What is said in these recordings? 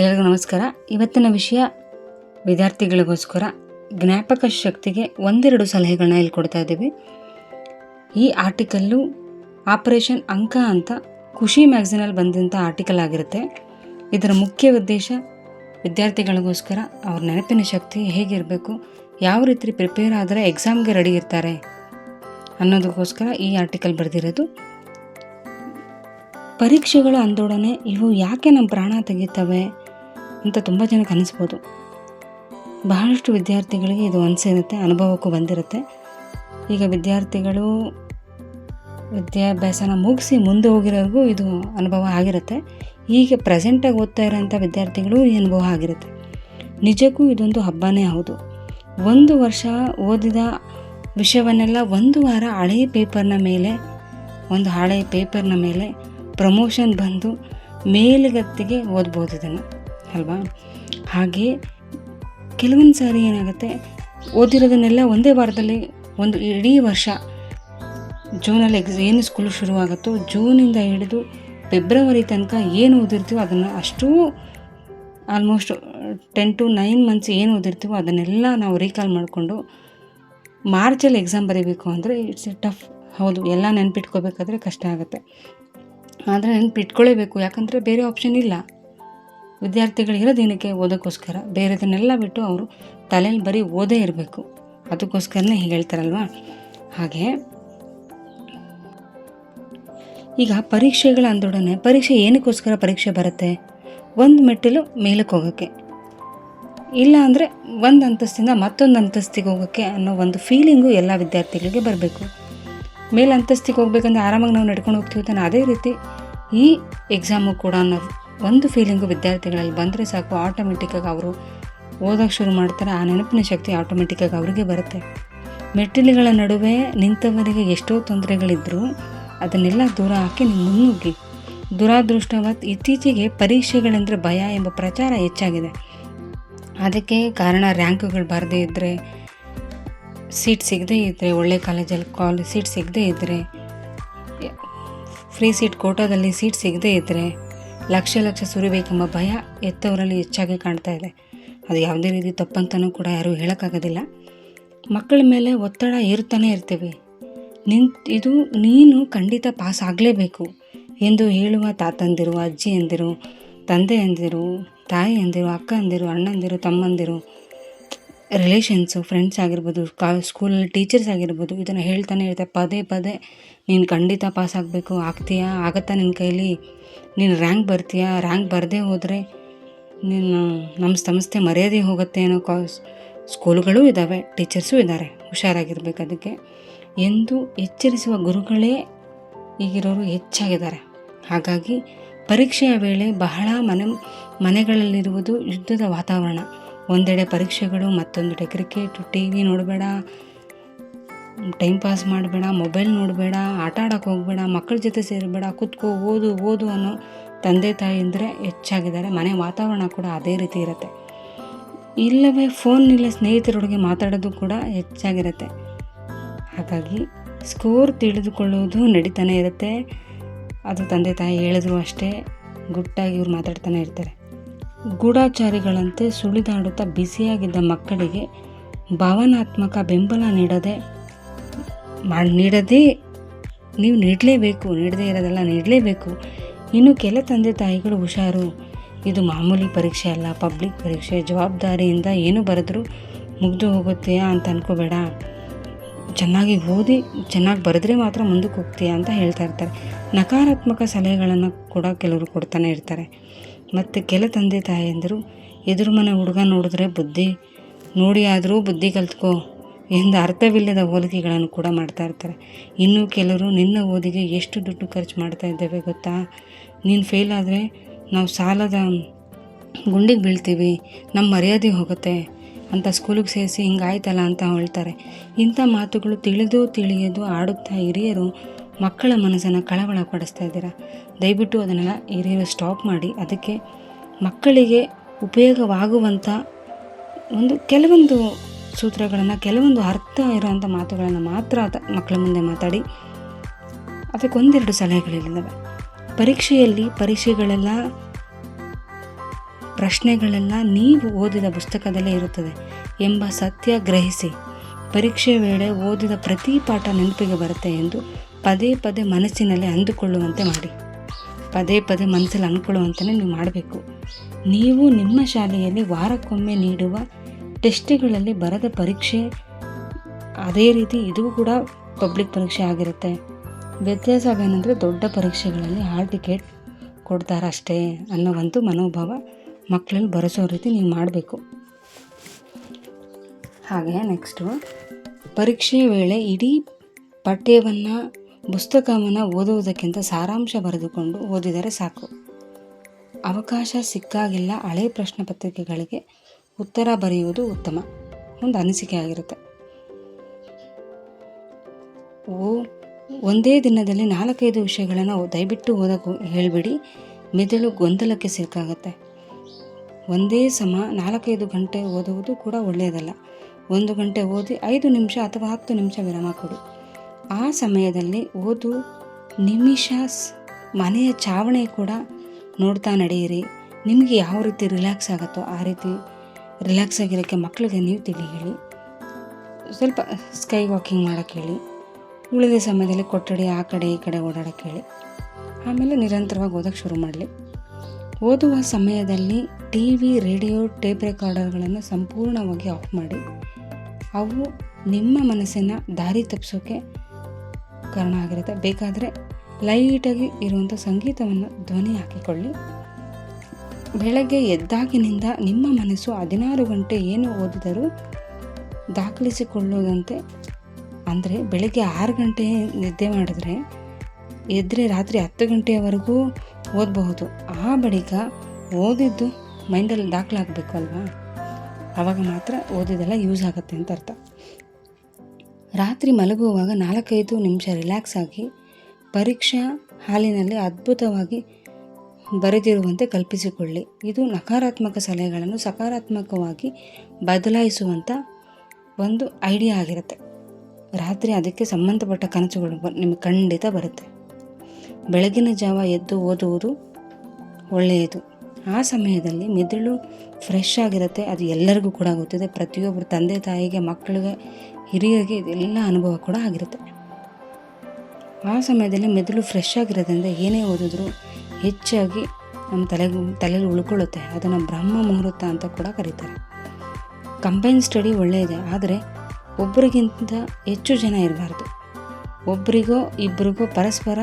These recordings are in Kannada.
ಎಲ್ಲರಿಗೂ ನಮಸ್ಕಾರ. ಇವತ್ತಿನ ವಿಷಯ ವಿದ್ಯಾರ್ಥಿಗಳಿಗೋಸ್ಕರ ಜ್ಞಾಪಕ ಶಕ್ತಿಗೆ ಒಂದೆರಡು ಸಲಹೆಗಳನ್ನ ಇಲ್ಲಿ ಕೊಡ್ತಾ ಇದ್ದೀವಿ. ಈ ಆರ್ಟಿಕಲ್ಲು ಆಪರೇಷನ್ ಅಂಕ ಅಂತ ಖುಷಿ ಮ್ಯಾಗ್ಝಿನಲ್ಲಿ ಬಂದಂಥ ಆರ್ಟಿಕಲ್ ಆಗಿರುತ್ತೆ. ಇದರ ಮುಖ್ಯ ಉದ್ದೇಶ ವಿದ್ಯಾರ್ಥಿಗಳಿಗೋಸ್ಕರ ಅವ್ರ ನೆನಪಿನ ಶಕ್ತಿ ಹೇಗಿರಬೇಕು, ಯಾವ ರೀತಿ ಪ್ರಿಪೇರ್ ಆದರೆ ಎಕ್ಸಾಮ್ಗೆ ರೆಡಿ ಇರ್ತಾರೆ ಅನ್ನೋದಕ್ಕೋಸ್ಕರ ಈ ಆರ್ಟಿಕಲ್ ಬರೆದಿರೋದು. ಪರೀಕ್ಷೆಗಳು ಅಂದೊಡನೆ ಇವು ಯಾಕೆ ನಮ್ಮ ಪ್ರಾಣ ತೆಗಿತವೆ ಅಂತ ತುಂಬ ಜನಕ್ಕೆ ಅನಿಸ್ಬೋದು. ಬಹಳಷ್ಟು ವಿದ್ಯಾರ್ಥಿಗಳಿಗೆ ಇದು ಅನಿಸಿರುತ್ತೆ ಅನುಭವಕ್ಕೂ ಬಂದಿರುತ್ತೆ. ಈಗ ವಿದ್ಯಾರ್ಥಿಗಳು ವಿದ್ಯಾಭ್ಯಾಸನ ಮುಗಿಸಿ ಮುಂದೆ ಹೋಗಿರೋರಿಗೂ ಇದು ಅನುಭವ ಆಗಿರುತ್ತೆ. ಈಗ ಪ್ರೆಸೆಂಟಾಗಿ ಓದ್ತಾ ಇರೋಂಥ ವಿದ್ಯಾರ್ಥಿಗಳು ಈ ಅನುಭವ ಆಗಿರುತ್ತೆ. ನಿಜಕ್ಕೂ ಇದೊಂದು ಹಬ್ಬನೇ ಹೌದು. ಒಂದು ವರ್ಷ ಓದಿದ ವಿಷಯವನ್ನೆಲ್ಲ ಒಂದು ವಾರ ಹಳೆಯ ಪೇಪರ್ನ ಮೇಲೆ, ಒಂದು ಹಳೆಯ ಪೇಪರ್ನ ಮೇಲೆ ಪ್ರಮೋಷನ್ ಬಂದು ಮೇಲುಗತ್ತಿಗೆ ಓದ್ಬೋದು ಇದನ್ನು. ಅಲ್ವಾ ಹಾಗೆ ಕೆಲವೊಂದು ಸಾರಿ ಏನಾಗುತ್ತೆ, ಓದಿರೋದನ್ನೆಲ್ಲ ಒಂದೇ ವಾರದಲ್ಲಿ ಒಂದು ಇಡೀ ವರ್ಷ ಜೂನಲ್ಲಿ ಎಕ್ಸ್ ಏನು ಸ್ಕೂಲ್ ಶುರುವಾಗುತ್ತೋ, ಜೂನಿಂದ ಹಿಡಿದು ಫೆಬ್ರವರಿ ತನಕ ಏನು ಓದಿರ್ತೀವೋ ಅದನ್ನು ಅಷ್ಟೂ almost ten to nine months ಏನು ಓದಿರ್ತೀವೋ ಅದನ್ನೆಲ್ಲ ನಾವು ರೀಕಾಲ್ ಮಾಡಿಕೊಂಡು ಮಾರ್ಚಲ್ಲಿ ಎಕ್ಸಾಮ್ ಬರೀಬೇಕು ಅಂದರೆ ಇಟ್ಸ್ ಎ ಟಫ್ ಹೌದು, ಎಲ್ಲ ನೆನ್ಪಿಟ್ಕೋಬೇಕಾದ್ರೆ ಕಷ್ಟ ಆಗುತ್ತೆ. ಆದರೆ ನೆನ್ಪಿಟ್ಕೊಳ್ಳೇಬೇಕು ಯಾಕಂದರೆ ಬೇರೆ ಆಪ್ಷನ್ ಇಲ್ಲ. ವಿದ್ಯಾರ್ಥಿಗಳಿರೋದು ಏನಕ್ಕೆ ಓದೋಕ್ಕೋಸ್ಕರ? ಬೇರೆದನ್ನೆಲ್ಲ ಬಿಟ್ಟು ಅವರು ತಲೆಯಲ್ಲಿ ಬರೀ ಓದೇ ಇರಬೇಕು. ಅದಕ್ಕೋಸ್ಕರನೇ ಹೀಗೆ ಹೇಳ್ತಾರಲ್ವಾ? ಹಾಗೆ ಈಗ ಪರೀಕ್ಷೆಗಳ ಅಂದೊಡನೆ ಪರೀಕ್ಷೆ ಏನಕ್ಕೋಸ್ಕರ ಪರೀಕ್ಷೆ ಬರುತ್ತೆ? ಒಂದು ಮೆಟ್ಟಿಲು ಮೇಲಕ್ಕೆ ಹೋಗೋಕ್ಕೆ. ಇಲ್ಲ ಅಂದರೆ ಒಂದು ಅಂತಸ್ತಿಂದ ಮತ್ತೊಂದು ಅಂತಸ್ತಿಗೆ ಹೋಗೋಕ್ಕೆ ಅನ್ನೋ ಒಂದು ಫೀಲಿಂಗು ಎಲ್ಲ ವಿದ್ಯಾರ್ಥಿಗಳಿಗೆ ಬರಬೇಕು. ಮೇಲೆ ಅಂತಸ್ತಿಗೆ ಹೋಗ್ಬೇಕಂದ್ರೆ ಆರಾಮಾಗಿ ನಾವು ನಡ್ಕೊಂಡು ಹೋಗ್ತೀವಿ ತಾನೆ? ಅದೇ ರೀತಿ ಈ ಎಕ್ಸಾಮು ಕೂಡ ಅನ್ನೋ ಒಂದು ಫೀಲಿಂಗು ವಿದ್ಯಾರ್ಥಿಗಳಲ್ಲಿ ಬಂದರೆ ಸಾಕು ಆಟೋಮೆಟಿಕ್ಕಾಗಿ ಅವರು ಓದೋಕ್ಕೆ ಶುರು ಮಾಡ್ತಾರೆ. ಆ ನೆನಪಿನ ಶಕ್ತಿ ಆಟೋಮೆಟಿಕ್ಕಾಗಿ ಅವರಿಗೆ ಬರುತ್ತೆ. ಮೆಟ್ಟಿಲುಗಳ ನಡುವೆ ನಿಂತವರಿಗೆ ಎಷ್ಟೋ ತೊಂದರೆಗಳಿದ್ದರೂ ಅದನ್ನೆಲ್ಲ ದೂರ ಹಾಕಿ ನೀವು ಮುನ್ನುಗ್ಗಿ. ದುರಾದೃಷ್ಟವತ್ ಇತ್ತೀಚೆಗೆ ಪರೀಕ್ಷೆಗಳೆಂದರೆ ಭಯ ಎಂಬ ಪ್ರಚಾರ ಹೆಚ್ಚಾಗಿದೆ. ಅದಕ್ಕೆ ಕಾರಣ ರ್ಯಾಂಕ್ಗಳು ಬರದೇ ಇದ್ದರೆ ಸೀಟ್ ಸಿಗದೇ ಇದ್ದರೆ ಒಳ್ಳೆ ಕಾಲೇಜಲ್ಲಿ ಕಾಲೇಜ್ ಸೀಟ್ ಸಿಗದೇ ಇದ್ದರೆ ಫ್ರೀ ಸೀಟ್ ಕೋಟಾದಲ್ಲಿ ಸೀಟ್ ಸಿಗದೇ ಇದ್ದರೆ ಲಕ್ಷ ಲಕ್ಷ ಸುರಿಬೇಕೆಂಬ ಭಯ ಎತ್ತವರಲ್ಲಿ ಹೆಚ್ಚಾಗಿ ಕಾಣ್ತಾ ಇದೆ. ಅದು ಯಾವುದೇ ರೀತಿ ತಪ್ಪಂತನೂ ಕೂಡ ಯಾರೂ ಹೇಳೋಕ್ಕಾಗೋದಿಲ್ಲ. ಮಕ್ಕಳ ಮೇಲೆ ಒತ್ತಡ ಏರ್ತಾನೆ ಇರ್ತೀವಿ. ನಿನ್, ಇದು ನೀನು ಖಂಡಿತ ಪಾಸ್ ಆಗಲೇಬೇಕು ಎಂದು ಹೇಳುವ ತಾತಂದಿರು ಅಜ್ಜಿಯಂದಿರು ತಂದೆಯಂದಿರು ತಾಯಿಯಂದಿರು ಅಕ್ಕಂದಿರು ಅಣ್ಣಂದಿರು ತಮ್ಮಂದಿರು ರಿಲೇಷನ್ಸು ಫ್ರೆಂಡ್ಸ್ ಆಗಿರ್ಬೋದು, ಕಾ ಸ್ಕೂಲಲ್ಲಿ ಟೀಚರ್ಸ್ ಆಗಿರ್ಬೋದು, ಇದನ್ನು ಹೇಳ್ತಾನೆ ಇರ್ತಾರೆ ಪದೇ ಪದೇ, ನೀನು ಖಂಡಿತ ಪಾಸ್ ಆಗಬೇಕು, ಆಗ್ತೀಯಾ, ಆಗತ್ತಾ ನಿನ್ನ ಕೈಲಿ? ನೀನು ರ್ಯಾಂಕ್ ಬರ್ತೀಯಾ? ರ್ಯಾಂಕ್ ಬರದೇ ಹೋದರೆ ನೀನು ನಮ್ಮ ಸಂಸ್ಥೆ ಮರ್ಯಾದೆ ಹೋಗುತ್ತೆ ಅನ್ನೋ ಕಾ ಸ್ಕೂಲ್ಗಳೂ ಇದ್ದಾವೆ ಟೀಚರ್ಸೂ ಇದ್ದಾರೆ ಹುಷಾರಾಗಿರ್ಬೇಕು ಅದಕ್ಕೆ. ಎಂದು ಎಚ್ಚರಿಸುವ ಗುರುಗಳೇ ಈಗಿರೋರು ಹೆಚ್ಚಾಗಿದ್ದಾರೆ. ಹಾಗಾಗಿ ಪರೀಕ್ಷೆಯ ವೇಳೆ ಬಹಳ ಮನೆ, ಮನೆಗಳಲ್ಲಿರುವುದು ಯುದ್ಧದ ವಾತಾವರಣ. ಒಂದೆಡೆ ಪರೀಕ್ಷೆಗಳು, ಮತ್ತೊಂದೆಡೆ ಕ್ರಿಕೆಟ್ ಟಿ ವಿ ನೋಡಬೇಡ ಟೈಮ್ ಪಾಸ್ ಮಾಡಬೇಡ ಮೊಬೈಲ್ ನೋಡಬೇಡ, ಆಟ ಆಡೋಕೆ ಹೋಗಬೇಡ, ಮಕ್ಕಳ ಜೊತೆ ಸೇರಬೇಡ, ಕುತ್ಕೋ, ಓದು ಓದು ಅನ್ನೋ ತಂದೆ ತಾಯಿ ಅಂದರೆ ಹೆಚ್ಚಾಗಿದ್ದಾರೆ. ಮನೆ ವಾತಾವರಣ ಕೂಡ ಅದೇ ರೀತಿ ಇರುತ್ತೆ. ಇಲ್ಲವೇ ಫೋನ್ನಿಲ್ಲ ಸ್ನೇಹಿತರೊಳಗೆ ಮಾತಾಡೋದು ಕೂಡ ಹೆಚ್ಚಾಗಿರುತ್ತೆ. ಹಾಗಾಗಿ ಸ್ಕೋರ್ ತಿಳಿದುಕೊಳ್ಳೋದು ನಡೀತಾನೆ ಇರುತ್ತೆ. ಅದು ತಂದೆ ತಾಯಿ ಹೇಳಿದ್ರು ಅಷ್ಟೇ, ಗುಟ್ಟಾಗಿ ಇವ್ರು ಮಾತಾಡ್ತಾನೆ ಇರ್ತಾರೆ. ಗೂಢಾಚಾರಿಗಳಂತೆ ಸುಳಿದಾಡುತ್ತಾ ಬಿಸಿಯಾಗಿದ್ದ ಮಕ್ಕಳಿಗೆ ಭಾವನಾತ್ಮಕ ಬೆಂಬಲ ನೀಡದೆ ನೀಡದೇ ನೀವು ನೀಡಲೇಬೇಕು, ನೀಡದೇ ಇರೋದೆಲ್ಲ ನೀಡಲೇಬೇಕು. ಇನ್ನು ಕೆಲ ತಂದೆ ತಾಯಿಗಳು ಹುಷಾರು. ಇದು ಮಾಮೂಲಿ ಪರೀಕ್ಷೆ ಅಲ್ಲ, ಪಬ್ಲಿಕ್ ಪರೀಕ್ಷೆ. ಜವಾಬ್ದಾರಿಯಿಂದ ಏನು ಬರೆದ್ರೂ ಮುಗಿದು ಹೋಗುತ್ತೆಯಾ ಅಂತ ಅನ್ಕೋಬೇಡ. ಚೆನ್ನಾಗಿ ಓದಿ, ಚೆನ್ನಾಗಿ ಬರೆದ್ರೆ ಮಾತ್ರ ಮುಂದಕ್ಕೆ ಹೋಗ್ತೀಯಾ ಅಂತ ಹೇಳ್ತಾ ಇರ್ತಾರೆ. ನಕಾರಾತ್ಮಕ ಸಲಹೆಗಳನ್ನು ಕೂಡ ಕೆಲವರು ಕೊಡ್ತಾನೆ ಇರ್ತಾರೆ. ಮತ್ತು ಕೆಲ ತಂದೆ ತಾಯಿಯಂದರು ಎದುರು ಮನೆ ಹುಡುಗ ನೋಡಿದ್ರೆ ಬುದ್ಧಿ. ನೋಡಿ ಆದರೂ ಬುದ್ಧಿ ಕಲ್ತ್ಕೋ ಎಂದು ಅರ್ಥವಿಲ್ಲದ ಹೋಲಿಕೆಗಳನ್ನು ಕೂಡ ಮಾಡ್ತಾ ಇರ್ತಾರೆ. ಇನ್ನೂ ಕೆಲವರು, ನಿನ್ನ ಓದಿಗೆ ಎಷ್ಟು ದುಡ್ಡು ಖರ್ಚು ಮಾಡ್ತಾ ಇದ್ದೇವೆ ಗೊತ್ತಾ? ನೀನು ಫೇಲ್ ಆದರೆ ನಾವು ಸಾಲದ ಗುಂಡಿಗೆ ಬೀಳ್ತೀವಿ ನಮ್ಮ ಮರ್ಯಾದೆ ಹೋಗುತ್ತೆ ಅಂತ ಸ್ಕೂಲಿಗೆ ಸೇರಿಸಿ ಹಿಂಗಾಯ್ತಲ್ಲ ಅಂತ ಹೇಳ್ತಾರೆ. ಇಂಥ ಮಾತುಗಳು ತಿಳಿದು ತಿಳಿಯದು ಆಡುತ್ತಾ ಹಿರಿಯರು ಮಕ್ಕಳ ಮನಸ್ಸನ್ನು ಕಳವಳ ಪಡಿಸ್ತಾ ಇದ್ದೀರಾ? ದಯವಿಟ್ಟು ಅದನ್ನೆಲ್ಲ ಹಿರಿಯರು ಸ್ಟಾಪ್ ಮಾಡಿ, ಅದಕ್ಕೆ ಮಕ್ಕಳಿಗೆ ಉಪಯೋಗವಾಗುವಂಥ ಒಂದು ಕೆಲವೊಂದು ಸೂತ್ರಗಳನ್ನು, ಕೆಲವೊಂದು ಅರ್ಥ ಇರುವಂಥ ಮಾತುಗಳನ್ನು ಮಾತ್ರ ಮಕ್ಕಳ ಮುಂದೆ ಮಾತಾಡಿ ಅದಕ್ಕೊಂದೆರಡು ಸಲಹೆಗಳಿದ್ದಾವೆ ಪರೀಕ್ಷೆಯಲ್ಲಿ ಪರೀಕ್ಷೆಗಳೆಲ್ಲ, ಪ್ರಶ್ನೆಗಳೆಲ್ಲ ನೀವು ಓದಿದ ಪುಸ್ತಕದಲ್ಲೇ ಇರುತ್ತದೆ ಎಂಬ ಸತ್ಯ ಗ್ರಹಿಸಿ, ಪರೀಕ್ಷೆ ವೇಳೆ ಓದಿದ ಪ್ರತಿ ಪಾಠ ನೆನಪಿಗೆ ಬರುತ್ತೆ ಎಂದು ಪದೇ ಪದೇ ಮನಸ್ಸಿನಲ್ಲಿ ಅಂದುಕೊಳ್ಳುವಂತೆ ಮಾಡಿ. ಪದೇ ಪದೇ ಮನಸ್ಸಲ್ಲಿ ಅಂದ್ಕೊಳ್ಳುವಂತಲೇ ನೀವು ಮಾಡಬೇಕು. ನೀವು ನಿಮ್ಮ ಶಾಲೆಯಲ್ಲಿ ವಾರಕ್ಕೊಮ್ಮೆ ನೀಡುವ ಟೆಸ್ಟ್ಗಳಲ್ಲಿ ಬರದ ಪರೀಕ್ಷೆ ಅದೇ ರೀತಿ ಇದು ಕೂಡ ಪಬ್ಲಿಕ್ ಪರೀಕ್ಷೆ ಆಗಿರುತ್ತೆ. ವ್ಯತ್ಯಾಸ ಏನಂದರೆ ದೊಡ್ಡ ಪರೀಕ್ಷೆಗಳಲ್ಲಿ ಹಾಲ್ ಟಿಕೆಟ್ ಕೊಡ್ತಾರೆ ಅಷ್ಟೇ ಮನೋಭಾವ ಮಕ್ಕಳಲ್ಲಿ ಬರೆಸೋ ರೀತಿ ನೀವು ಮಾಡಬೇಕು. ಹಾಗೆ ನೆಕ್ಸ್ಟು ಪರೀಕ್ಷೆ ವೇಳೆ ಇಡೀ ಪಠ್ಯವನ್ನು ಪುಸ್ತಕವನ್ನು ಓದುವುದಕ್ಕಿಂತ ಸಾರಾಂಶ ಬರೆದುಕೊಂಡು ಓದಿದರೆ ಸಾಕು. ಅವಕಾಶ ಸಿಕ್ಕಾಗಿಲ್ಲ, ಹಳೆ ಪ್ರಶ್ನೆ ಪತ್ರಿಕೆಗಳಿಗೆ ಉತ್ತರ ಬರೆಯುವುದು ಉತ್ತಮ. ಒಂದು ಅನಿಸಿಕೆ ಆಗಿರುತ್ತೆ. ಓ, ಒಂದೇ ದಿನದಲ್ಲಿ ನಾಲ್ಕೈದು ವಿಷಯಗಳನ್ನು ದಯವಿಟ್ಟು ಓದಕ್ಕೆ ಹೇಳಿಬಿಡಿ. ಮೆದುಳು ಗೊಂದಲಕ್ಕೆ ಸಿಕ್ಕಾಗುತ್ತೆ ಒಂದೇ ಸಮ ನಾಲ್ಕೈದು ಗಂಟೆ ಓದುವುದು ಕೂಡ ಒಳ್ಳೆಯದಲ್ಲ. ಒಂದು ಗಂಟೆ ಓದಿ ಐದು ನಿಮಿಷ ಅಥವಾ ಹತ್ತು ನಿಮಿಷ ವಿರಾಮ ಕೊಡಿ. ಆ ಸಮಯದಲ್ಲಿ ಓದು ನಿಮಿಷ ಮನೆಯ ಚಾವಣಿ ಕೂಡ ನೋಡ್ತಾ ನಡೆಯಿರಿ. ನಿಮಗೆ ಯಾವ ರೀತಿ ರಿಲ್ಯಾಕ್ಸ್ ಆಗುತ್ತೋ ಆ ರೀತಿ ರಿಲ್ಯಾಕ್ಸ್ ಆಗಿರೋಕ್ಕೆ ಮಕ್ಕಳಿಗೆ ನೀವು ತಿಳಿ ಹೇಳಿ ಸ್ವಲ್ಪ ಸ್ಕೈ ವಾಕಿಂಗ್ ಮಾಡೋಕ್ಕೆ ಹೇಳಿ, ಉಳಿದ ಸಮಯದಲ್ಲಿ ಕೊಠಡಿ ಆ ಕಡೆ ಈ ಕಡೆ ಓಡಾಡೋಕ್ಕೆ ಹೇಳಿ. ಆಮೇಲೆ ನಿರಂತರವಾಗಿ ಓದೋಕ್ಕೆ ಶುರು ಮಾಡಲಿ. ಓದುವ ಸಮಯದಲ್ಲಿ ಟಿ ವಿ ರೇಡಿಯೋ, ಟೇಪ್ ರೆಕಾರ್ಡರ್ಗಳನ್ನು ಸಂಪೂರ್ಣವಾಗಿ ಆಫ್ ಮಾಡಿ. ಅವು ನಿಮ್ಮ ಮನಸ್ಸನ್ನು ದಾರಿ ತಪ್ಪಿಸೋಕ್ಕೆ ಕಾರಣ ಆಗಿರುತ್ತೆ. ಬೇಕಾದರೆ ಲೈಟಾಗಿ ಇರುವಂಥ ಸಂಗೀತವನ್ನು ಧ್ವನಿ ಹಾಕಿಕೊಳ್ಳಿ. ಬೆಳಗ್ಗೆ ಎದ್ದಾಗಿನಿಂದ ನಿಮ್ಮ ಮನಸ್ಸು ಹದಿನಾರು ಗಂಟೆ ಏನು ಓದಿದರೂ ದಾಖಲಿಸಿಕೊಳ್ಳುವುದಂತೆ, ಅಂದರೆ ಬೆಳಗ್ಗೆ ಆರು ಗಂಟೆ ನಿದ್ದೆ ಮಾಡಿದ್ರೆ ಎದ್ದರೆ ರಾತ್ರಿ ಹತ್ತು ಗಂಟೆಯವರೆಗೂ ಓದಬಹುದು. ಆ ಬಳಿಕ ಓದಿದ್ದು ಮೈಂಡಲ್ಲಿ ದಾಖಲಾಗಬೇಕು ಅಲ್ವಾ? ಆವಾಗ ಮಾತ್ರ ಓದಿದೆಲ್ಲ ಯೂಸ್ ಆಗುತ್ತೆ ಅಂತ ಅರ್ಥ. ರಾತ್ರಿ ಮಲಗುವಾಗ ನಾಲ್ಕೈದು ನಿಮಿಷ ರಿಲ್ಯಾಕ್ಸ್ ಆಗಿ ಪರೀಕ್ಷಾ ಹಾಲಿನಲ್ಲಿ ಅದ್ಭುತವಾಗಿ ಬರೆದಿರುವಂತೆ ಕಲ್ಪಿಸಿಕೊಳ್ಳಿ. ಇದು ನಕಾರಾತ್ಮಕ ಸಲಹೆಗಳನ್ನು ಸಕಾರಾತ್ಮಕವಾಗಿ ಬದಲಾಯಿಸುವಂಥ ಒಂದು ಐಡಿಯಾ ಆಗಿರುತ್ತೆ. ರಾತ್ರಿ ಅದಕ್ಕೆ ಸಂಬಂಧಪಟ್ಟ ಕನಸುಗಳು ನಿಮಗೆ ಖಂಡಿತ ಬರುತ್ತೆ. ಬೆಳಗಿನ ಜಾವ ಎದ್ದು ಓದುವುದು ಒಳ್ಳೆಯದು. ಆ ಸಮಯದಲ್ಲಿ ಮೆದುಳು ಫ್ರೆಶ್ ಆಗಿರುತ್ತೆ. ಅದು ಎಲ್ಲರಿಗೂ ಕೂಡ ಗೊತ್ತಿದೆ. ಪ್ರತಿಯೊಬ್ಬರು ತಂದೆ, ತಾಯಿಗೆ, ಮಕ್ಕಳಿಗೆ, ಹಿರಿಯರಿಗೆ ಇದೆಲ್ಲ ಅನುಭವ ಕೂಡ ಆಗಿರುತ್ತೆ. ಆ ಸಮಯದಲ್ಲಿ ಮೆದುಳು ಫ್ರೆಶ್ ಆಗಿರೋದ್ರಿಂದ ಏನೇ ಓದಿದ್ರು ಹೆಚ್ಚಾಗಿ ನಮ್ಮ ತಲೆಗೆ ತಲೆಯಲ್ಲಿ ಉಳ್ಕೊಳ್ಳುತ್ತೆ. ಅದನ್ನು ಬ್ರಹ್ಮ ಮುಹೂರ್ತ ಅಂತ ಕೂಡ ಕರೀತಾರೆ. ಕಂಬೈನ್ ಸ್ಟಡಿ ಒಳ್ಳೆಯದೇ, ಆದರೆ ಒಬ್ಬರಿಗಿಂತ ಹೆಚ್ಚು ಜನ ಇರಬಾರ್ದು. ಒಬ್ಬರಿಗೋ ಇಬ್ಬರಿಗೋ ಪರಸ್ಪರ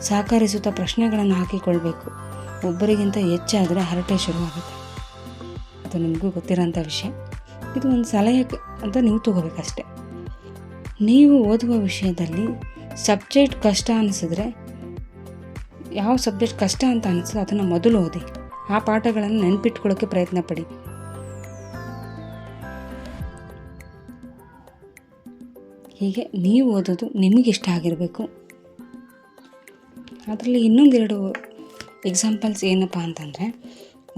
ಸಹಕರಿಸುತ್ತಾ ಪ್ರಶ್ನೆಗಳನ್ನು ಹಾಕಿಕೊಳ್ಬೇಕು. ಒಬ್ಬರಿಗಿಂತ ಹೆಚ್ಚಾದರೆ ಹರಟೆ ಶುರುವಾಗುತ್ತೆ. ಅದು ನಿಮಗೂ ಗೊತ್ತಿರೋಂಥ ವಿಷಯ. ಇದು ಒಂದು ಸಲಹೆ ಅಂತ ನೀವು ತಗೋಬೇಕಷ್ಟೆ. ನೀವು ಓದುವ ವಿಷಯದಲ್ಲಿ ಸಬ್ಜೆಕ್ಟ್ ಕಷ್ಟ ಅನಿಸಿದ್ರೆ, ಯಾವ ಸಬ್ಜೆಕ್ಟ್ ಕಷ್ಟ ಅಂತ ಅನಿಸಿದ್ರೆ ಅದನ್ನು ಮೊದಲು ಓದಿ. ಆ ಪಾಠಗಳನ್ನು ನೆನಪಿಟ್ಕೊಳ್ಳೋಕ್ಕೆ ಪ್ರಯತ್ನ ಪಡಿ. ಹೀಗೆ ನೀವು ಓದೋದು ನಿಮಗಿಷ್ಟ ಆಗಿರಬೇಕು. ಅದರಲ್ಲಿ ಇನ್ನೊಂದೆರಡು ಎಕ್ಸಾಂಪಲ್ಸ್ ಏನಪ್ಪ ಅಂತಂದರೆ,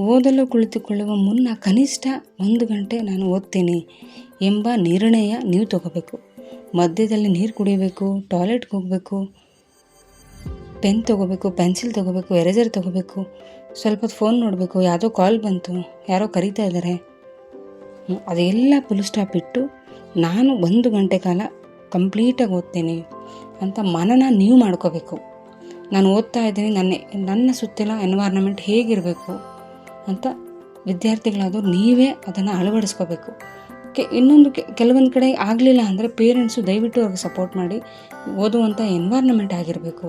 ಓದಲು ಕುಳಿತುಕೊಳ್ಳುವ ಮುನ್ನ ಕನಿಷ್ಠ ಒಂದು ಗಂಟೆ ನಾನು ಓದ್ತೀನಿ ಎಂಬ ನಿರ್ಣಯ ನೀವು ತಗೋಬೇಕು. ಮಧ್ಯದಲ್ಲಿ ನೀರು ಕುಡಿಬೇಕು ಟಾಯ್ಲೆಟ್ಗೆ ಹೋಗಬೇಕು ಪೆನ್ ತೊಗೋಬೇಕು ಪೆನ್ಸಿಲ್ ತೊಗೋಬೇಕು ಎರೇಸರ್ ತೊಗೋಬೇಕು, ಸ್ವಲ್ಪ ಫೋನ್ ನೋಡಬೇಕು, ಯಾವುದೋ ಕಾಲ್ ಬಂತು, ಯಾರೋ ಕರೀತಾ ಇದ್ದಾರೆ ಅದೆಲ್ಲ ಫುಲ್ ಸ್ಟಾಪ್ ಇಟ್ಟು ನಾನು ಒಂದು ಗಂಟೆ ಕಾಲ ಕಂಪ್ಲೀಟಾಗಿ ಓದ್ತೀನಿ ಅಂತ ಮನನ ನೀವು ಮಾಡ್ಕೋಬೇಕು. ನಾನು ಓದ್ತಾ ಇದ್ದೀನಿ, ನನ್ನ ನನ್ನ ಸುತ್ತಲ ಎನ್ವೈರ್ನಮೆಂಟ್ ಹೇಗಿರಬೇಕು ಅಂತ ವಿದ್ಯಾರ್ಥಿಗಳಾದವ್ರು ನೀವೇ ಅದನ್ನು ಅಳವಡಿಸ್ಕೋಬೇಕು. ಕೆ, ಇನ್ನೊಂದು ಕೆಲವೊಂದು ಕಡೆ ಆಗಲಿಲ್ಲ ಅಂದರೆ ಪೇರೆಂಟ್ಸು ದಯವಿಟ್ಟು ಅವ್ರಿಗೆ ಸಪೋರ್ಟ್ ಮಾಡಿ ಓದುವಂಥ ಎನ್ವೈರ್ನಮೆಂಟ್ ಆಗಿರಬೇಕು.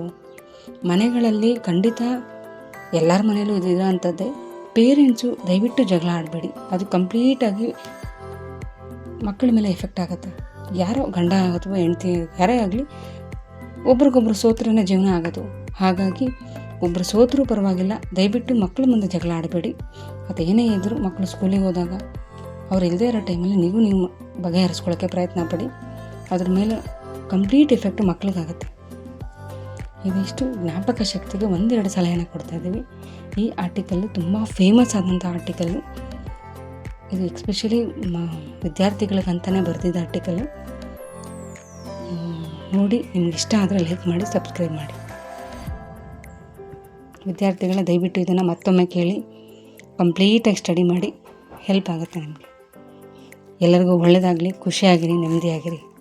ಮನೆಗಳಲ್ಲಿ ಖಂಡಿತ ಎಲ್ಲರ ಮನೆಯಲ್ಲೂ ಇದು ಇರೋ ಅಂಥದ್ದೇ ಪೇರೆಂಟ್ಸು ದಯವಿಟ್ಟು ಜಗಳ ಆಡಬೇಡಿ. ಅದು ಕಂಪ್ಲೀಟಾಗಿ ಮಕ್ಕಳ ಮೇಲೆ ಎಫೆಕ್ಟ್ ಆಗುತ್ತೆ. ಯಾರೋ ಗಂಡ ಅಥವಾ ಹೆಂಡ್ತಿ, ಯಾರೇ ಆಗಲಿ ಒಬ್ರಿಗೊಬ್ರು ಸೋತ್ರನೇ ಜೀವನ ಆಗೋದು. ಹಾಗಾಗಿ ಒಬ್ಬರು ಸೋತರೂ ಪರವಾಗಿಲ್ಲ. ದಯವಿಟ್ಟು ಮಕ್ಕಳ ಮುಂದೆ ಜಗಳ ಆಡಬೇಡಿ. ಅದೇನೇ ಇದ್ದರೂ ಮಕ್ಕಳು ಸ್ಕೂಲಿಗೆ ಹೋದಾಗ ಅವ್ರು ಇಲ್ಲದೇ ಇರೋ ಟೈಮಲ್ಲಿ ನೀವು ನೀವು ಬಗೆಹರಿಸ್ಕೊಳ್ಳೋಕ್ಕೆ ಪ್ರಯತ್ನ ಪಡಿ. ಅದ್ರ ಮೇಲೆ ಕಂಪ್ಲೀಟ್ ಎಫೆಕ್ಟ್ ಮಕ್ಳಿಗಾಗುತ್ತೆ ಇದಿಷ್ಟು ಜ್ಞಾಪಕ ಶಕ್ತಿಗೆ ಒಂದೆರಡು ಸಲಹೆನ ಕೊಡ್ತಾ ಇದ್ದೀವಿ. ಈ ಆರ್ಟಿಕಲ್ಲು ತುಂಬ ಫೇಮಸ್ ಆದಂಥ ಆರ್ಟಿಕಲ್ಲು ಇದು ಎಕ್ಸ್ಪೆಷಲಿ ಮ ವಿದ್ಯಾರ್ಥಿಗಳಿಗಂತಲೇ ಬರೆದಿದ್ದ ಆರ್ಟಿಕಲ್ಲು ನೋಡಿ, ನಿಮ್ಗೆ ಇಷ್ಟ ಆದರೆ ಲೈಕ್ ಮಾಡಿ ಸಬ್ಸ್ಕ್ರೈಬ್ ಮಾಡಿ. ವಿದ್ಯಾರ್ಥಿಗಳ ದಯವಿಟ್ಟು ಇದನ್ನು ಮತ್ತೊಮ್ಮೆ ಕೇಳಿ ಕಂಪ್ಲೀಟಾಗಿ ಸ್ಟಡಿ ಮಾಡಿ ಹೆಲ್ಪ್ ಆಗುತ್ತೆ ನಿಮಗೆ. ಎಲ್ಲರಿಗೂ ಒಳ್ಳೆಯದಾಗಲಿ ಖುಷಿಯಾಗಿರಿ, ನೆಮ್ಮದಿಯಾಗಿರಿ.